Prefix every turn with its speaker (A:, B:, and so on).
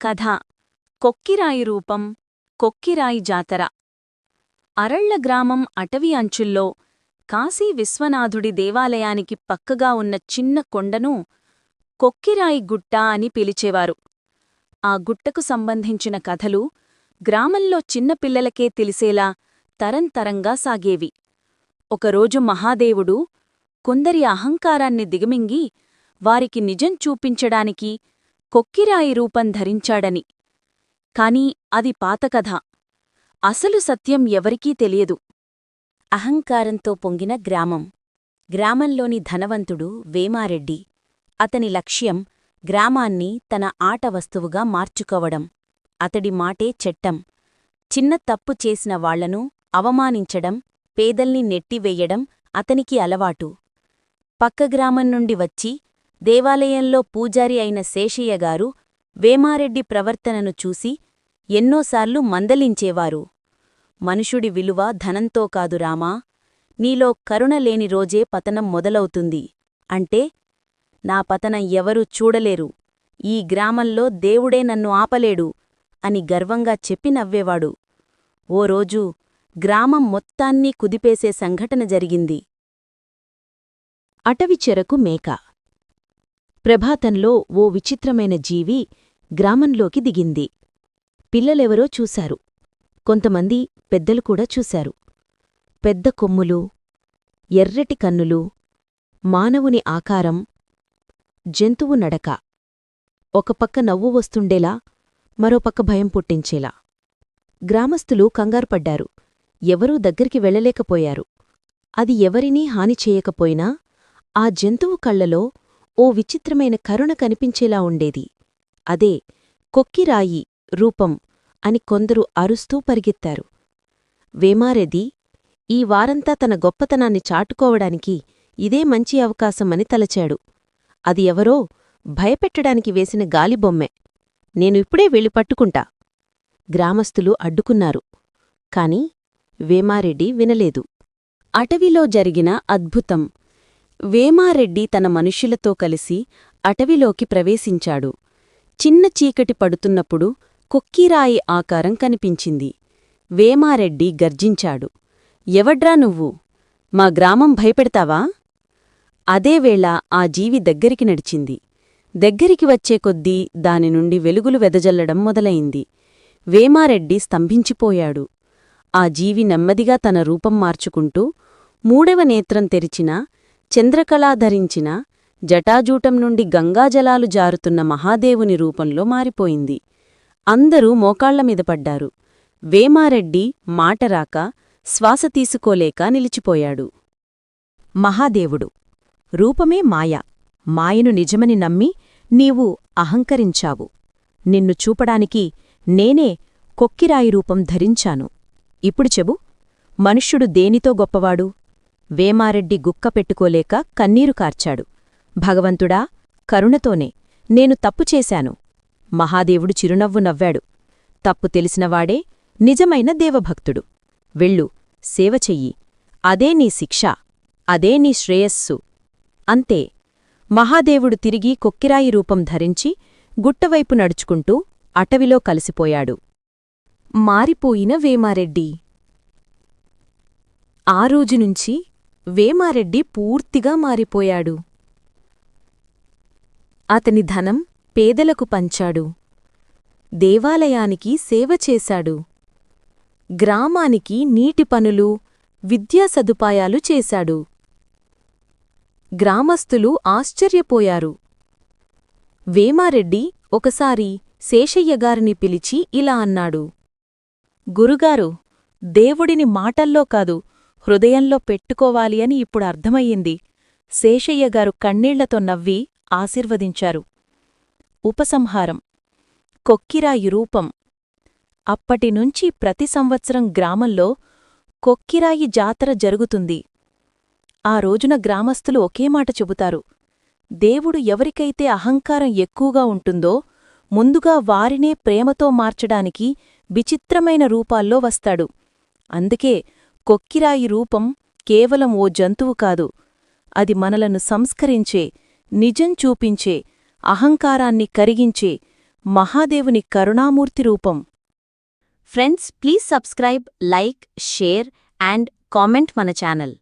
A: కథ. కొక్కిరాయి రూపం కొక్కిరాయి జాతర. అరళ్ళ గ్రామం అటవీ అంచుల్లో కాశీ విశ్వనాథుడి దేవాలయానికి పక్కగా ఉన్న చిన్న కొండను కొక్కిరాయి గుట్ట అని పిలిచేవారు. ఆ గుట్టకు సంబంధించిన కథలు గ్రామంలో చిన్నపిల్లలకే తెలిసేలా తరంతరంగా సాగేవి. ఒకరోజు మహాదేవుడు కొందరి అహంకారాన్ని దిగమింగి వారికి నిజం చూపించడానికి కొక్కిరాయి రూపం ధరించాడని. కాని అది పాతకథ. అసలు సత్యం ఎవరికీ తెలియదు. అహంకారంతో పొంగిన గ్రామం. గ్రామంలోని ధనవంతుడు వేమారెడ్డి. అతని లక్ష్యం గ్రామాన్ని తన ఆట వస్తువుగా మార్చుకోవడం. అతడి మాటే చెట్టం. చిన్న తప్పు చేసిన వాళ్ళను అవమానించడం పేదల్ని నెట్టివేయడం అతనికి అలవాటు. పక్క గ్రామం నుండి వచ్చి దేవాలయంలో పూజారి అయిన శేషయ్యగారు వేమారెడ్డి ప్రవర్తనను చూసి ఎన్నోసార్లు మందలించేవారు. మనుషుడి విలువ ధనంతో కాదు రామా నీలో కరుణ లేని రోజే పతనం మొదలవుతుంది. అంటే నా పతనం ఎవరూ చూడలేరు. ఈ గ్రామంలో దేవుడే నన్ను ఆపలేడు అని గర్వంగా చెప్పి నవ్వేవాడు. ఓ రోజు గ్రామం మొత్తాన్నీ కుదిపేసే సంఘటన జరిగింది. అటవి చెరకు మేక ప్రభాతంలో ఓ విచిత్రమైన జీవి గ్రామంలోకి దిగింది. పిల్లలెవరో చూశారు. కొంతమంది పెద్దలు కూడా చూశారు. పెద్ద కొమ్ములు ఎర్రటి కన్నులు మానవుని ఆకారం జంతువు నడక. ఒకపక్క నవ్వు వస్తుండేలా మరోపక్క భయం పుట్టించేలా. గ్రామస్తులు కంగారుపడ్డారు ఎవరూ దగ్గరికి వెళ్ళలేకపోయారు. అది ఎవరినీ హాని చేయకపోయినా ఆ జంతువు కళ్ళలో ఓ విచిత్రమైన కరుణ కనిపించేలా ఉండేది. అదే కొక్కిరాయి రూపం అని కొందరు అరుస్తూ పరిగెత్తారు. వేమారెది ఈ వారంతా తన గొప్పతనాన్ని చాటుకోవడానికి ఇదే మంచి అవకాశమని తలచాడు. అది ఎవరో భయపెట్టడానికి వేసిన గాలిబొమ్మె. నేను ఇప్పుడే వెళ్ళి పట్టుకుంటా. గ్రామస్తులు అడ్డుకున్నారు. కాని వేమారెడ్డి వినలేదు. అటవిలో జరిగిన అద్భుతం వేమారెడ్డి తన మనుష్యులతో కలిసి అటవిలోకి ప్రవేశించాడు. చిన్న చీకటి పడుతున్నప్పుడు కొక్కిరాయి ఆకారం కనిపించింది. వేమారెడ్డి గర్జించాడు. ఎవడ్రా నువ్వు? మా గ్రామం భయపెడతావా? అదేవేళ ఆ జీవి దగ్గరికి నడిచింది. దగ్గరికి వచ్చే కొద్దీ దాని నుండి వెలుగులు వెదజల్లడం మొదలైంది. వేమారెడ్డి స్తంభించిపోయాడు. ఆ జీవి నెమ్మదిగా తన రూపం మార్చుకుంటూ మూడవ నేత్రం తెరిచినా చంద్రకళా ధరించిన జటాజూటం నుండి గంగాజలాలు జారుతున్న మహాదేవుని రూపంలో మారిపోయింది. అందరూ మోకాళ్ళమీద పడ్డారు. వేమారెడ్డి మాటరాక శ్వాస తీసుకోలేక నిలిచిపోయాడు. మహాదేవుడు రూపమే మాయ. మాయను నిజమని నమ్మి నీవు అహంకరించావు. నిన్ను చూపడానికి నేనే కొక్కిరాయి రూపం ధరించాను. ఇప్పుడు చెబు మనుష్యుడు దేనితో గొప్పవాడు? వేమారెడ్డి గుక్క పెట్టుకోలేక కన్నీరు కార్చాడు. భగవంతుడా కరుణతోనే నేను తప్పు చేశాను. మహాదేవుడు చిరునవ్వు నవ్వాడు. తప్పు తెలిసినవాడే నిజమైన దేవభక్తుడు. వెళ్ళు సేవ చెయ్యి. అదే నీ శిక్ష. అదే నీ శ్రేయస్సు. అంతే. మహాదేవుడు తిరిగి కొక్కిరాయి రూపం ధరించి గుట్టవైపు నడుచుకుంటూ అటవిలో కలిసిపోయాడు. మారిపోయిన వేమారెడ్డి. ఆ రోజునుంచి వేమారెడ్డి పూర్తిగా మారిపోయాడు. అతని ధనం పేదలకు పంచాడు. దేవాలయానికి సేవ చేశాడు. గ్రామానికి నీటి పనులు విద్యా సదుపాయాలు చేశాడు. గ్రామస్తులు ఆశ్చర్యపోయారు. వేమారెడ్డి ఒకసారి శేషయ్యగారిని పిలిచి ఇలా అన్నాడు. గురుగారు దేవుడిని మాటల్లో కాదు హృదయంలో పెట్టుకోవాలి అని ఇప్పుడు అర్థమయ్యింది. శేషయ్యగారు కన్నీళ్ళతో నవ్వి ఆశీర్వదించారు. ఉపసంహారం. కొక్కిరాయి రూపం. అప్పటినుంచి ప్రతి సంవత్సరం గ్రామంలో కొక్కిరాయి జాతర జరుగుతుంది. ఆ రోజున గ్రామస్తులు ఒకే మాట చెబుతారు. దేవుడు ఎవరికైతే అహంకారం ఎక్కువగా ఉంటుందో ముందుగా వారినే ప్రేమతో మార్చడానికి విచిత్రమైన రూపాల్లో వస్తాడు. అందుకే కొక్కిరాయి రూపం కేవలం ఓ జంతువు కాదు. అది మనలను సంస్కరించే నిజం చూపించే అహంకారాన్ని కరిగించే
B: మహాదేవుని కరుణామూర్తి రూపం.
A: Friends please subscribe like share and comment మన ఛానల్.